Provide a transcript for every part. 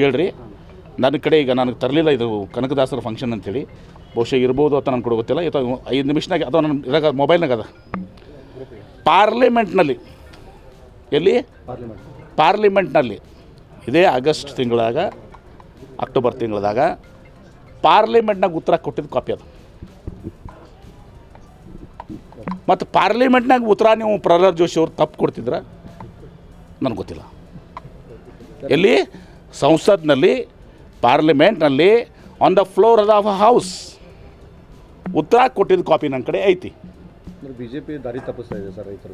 ಹೇಳ್ರಿ. ನನ್ನ ಕಡೆ ಈಗ ನನಗೆ ತರಲಿಲ್ಲ ಇದು ಕನಕದಾಸರ ಫಂಕ್ಷನ್ ಅಂತೇಳಿ ಬಹುಶಃ ಇರ್ಬೋದು ಅಂತ ನನಗೆ ಗೊತ್ತಿಲ್ಲ. ಐದು ನಿಮಿಷನಾಗ ಅಥವಾ ನನ್ನ ಇದಾಗ ಮೊಬೈಲ್ನಾಗ ಅದ. ಪಾರ್ಲಿಮೆಂಟ್ನಲ್ಲಿ ಎಲ್ಲಿ? ಪಾರ್ಲಿಮೆಂಟ್ನಲ್ಲಿ. ಇದೇ ಆಗಸ್ಟ್ ತಿಂಗಳಾಗ, ಅಕ್ಟೋಬರ್ ತಿಂಗಳದಾಗ ಪಾರ್ಲಿಮೆಂಟ್ನಾಗ ಉತ್ತರ ಕೊಟ್ಟಿದ್ದು ಕಾಪಿ ಅದು. ಮತ್ತು ಪಾರ್ಲಿಮೆಂಟ್ನಾಗ ಉತ್ತರ ನೀವು ಪ್ರಹ್ಲಾದ್ ಜೋಶಿ ಅವ್ರು ತಪ್ಪು ಕೊಡ್ತಿದ್ರ? ನನಗೆ ಗೊತ್ತಿಲ್ಲ. ಎಲ್ಲಿ? ಸಂಸತ್ನಲ್ಲಿ ಪಾರ್ಲಿಮೆಂಟ್ನಲ್ಲಿ on the floor of a house ಉತ್ತರ ಕೊಟ್ಟಿದ್ದ ಕಾಪಿ ನನ್ನ ಕಡೆ ಐತಿ. ಬಿ ಜೆ ಪಿ ದಾರಿ ತಪ್ಪಿಸ್ತಾ ಇದೆ ಸರ್ ರೈತರ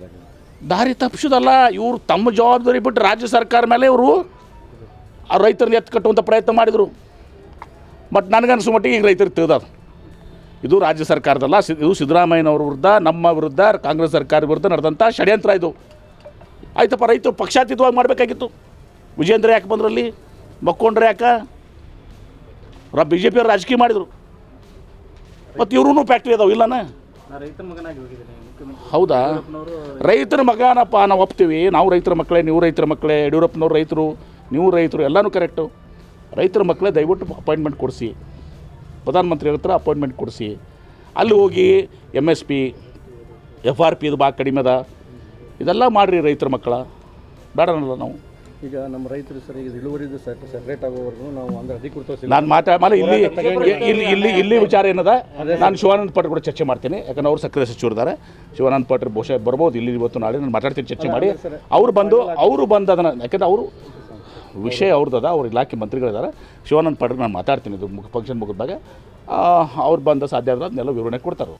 ದಾರಿ ತಪ್ಪಿಸೋದಲ್ಲ ಇವರು ತಮ್ಮ ಜವಾಬ್ದಾರಿ ಬಿಟ್ಟು ರಾಜ್ಯ ಸರ್ಕಾರ ಮೇಲೆ ಇವರು ಆ ರೈತರನ್ನ ಎತ್ತು ಕಟ್ಟುವಂಥ ಪ್ರಯತ್ನ ಮಾಡಿದರು. ಬಟ್ ನನಗನ್ಸೋ ಮಟ್ಟಿಗೆ ಈಗ ರೈತರು ತಿಳಿದದು ಇದು ರಾಜ್ಯ ಸರ್ಕಾರದಲ್ಲ ಇದು ಸಿದ್ದರಾಮಯ್ಯನವ್ರ ವಿರುದ್ಧ ನಮ್ಮ ವಿರುದ್ಧ ಕಾಂಗ್ರೆಸ್ ಸರ್ಕಾರ ವಿರುದ್ಧ ನಡೆದಂಥ ಷಡ್ಯಂತ್ರ ಇದು. ಆಯ್ತಪ್ಪ ರೈತರು ಪಕ್ಷಾತೀತವಾಗಿ ಮಾಡಬೇಕಾಗಿತ್ತು. ವಿಜೇಂದ್ರ ಯಾಕೆ ಬಂದ್ರಲ್ಲಿ? ಮಕ್ಕೊಂಡ್ರೆ ಯಾಕ? ರ ಬಿ ಜೆ ಪಿಯವ್ರು ರಾಜಕೀಯ ಮಾಡಿದರು. ಮತ್ತು ಇವ್ರೂ ಫ್ಯಾಕ್ಟ್ರಿ ಅದಾವೆ ಇಲ್ಲನ? ಹೌದಾ? ರೈತರ ಮಗನಪ್ಪ ನಾವು ಒಪ್ತೀವಿ. ನಾವು ರೈತರ ಮಕ್ಕಳೇ ನೀವು ರೈತರ ಮಕ್ಕಳೇ ಯಡಿಯೂರಪ್ಪನವ್ರು ರೈತರು ನೀವು ರೈತರು ಎಲ್ಲನೂ ಕರೆಕ್ಟು ರೈತರ ಮಕ್ಕಳೇ ದಯವಿಟ್ಟು ಅಪಾಯಿಂಟ್ಮೆಂಟ್ ಕೊಡಿಸಿ. ಪ್ರಧಾನಮಂತ್ರಿ ಹತ್ರ ಅಪಾಯಿಂಟ್ಮೆಂಟ್ ಕೊಡಿಸಿ. ಅಲ್ಲಿ ಹೋಗಿ M S P F R P ಇದು ಭಾಳ ಕಡಿಮೆ ಅದ. ಇದೆಲ್ಲ ಮಾಡಿರಿ ರೈತರ ಮಕ್ಕಳ. ಬೇಡ ನಾವು. ಈಗ ನಮ್ಮ ರೈತರು ಸರ್ ಈಗ ಇಳುವರಿದು ಸೆಪರೇಟ್ ಆಗೋವರೆಗೂ ನಾವು ಅಂದ್ರೆ ಅಧಿಕೃತ ನಾನು ಮಾತಾಡ ಇಲ್ಲಿ ಇಲ್ಲಿ ಇಲ್ಲಿ ಇಲ್ಲಿ ವಿಚಾರ ಏನದ? ನಾನು ಶಿವಾನಂದ ಪಾಟ್ರಿ ಕೂಡ ಚರ್ಚೆ ಮಾಡ್ತೀನಿ. ಯಾಕಂದ್ರೆ ಅವ್ರು ಸಕ್ರಿಯ ಸಚಿವರಿದ್ದಾರೆ ಶಿವಾನಂದ ಪಾಟ್ರಿ ಬಹುಶಃ ಬರ್ಬೋದು. ಇಲ್ಲಿ ಇವತ್ತು ನಾಳೆ ನಾನು ಮಾತಾಡ್ತೀನಿ ಚರ್ಚೆ ಮಾಡಿ. ಅವ್ರು ಬಂದು ಅವರು ಬಂದು ಅದನ್ನು ಯಾಕಂದ್ರೆ ಅವರು ವಿಷಯ ಅವ್ರದ್ದು ಅದ ಅವ್ರ ಇಲಾಖೆ ಮಂತ್ರಿಗಳಿದ್ದಾರೆ ಶಿವಾನಂದ ಪಟ್ರ್ ನಾನು ಮಾತಾಡ್ತೀನಿ ಇದು ಫಂಕ್ಷನ್ ಮುಗಿದಾಗ ಅವ್ರು ಬಂದ ಸಾಧ್ಯ ಆದ್ರೆ ಅದನ್ನೆಲ್ಲ ವಿವರಣೆ ಕೊಡ್ತಾರೆ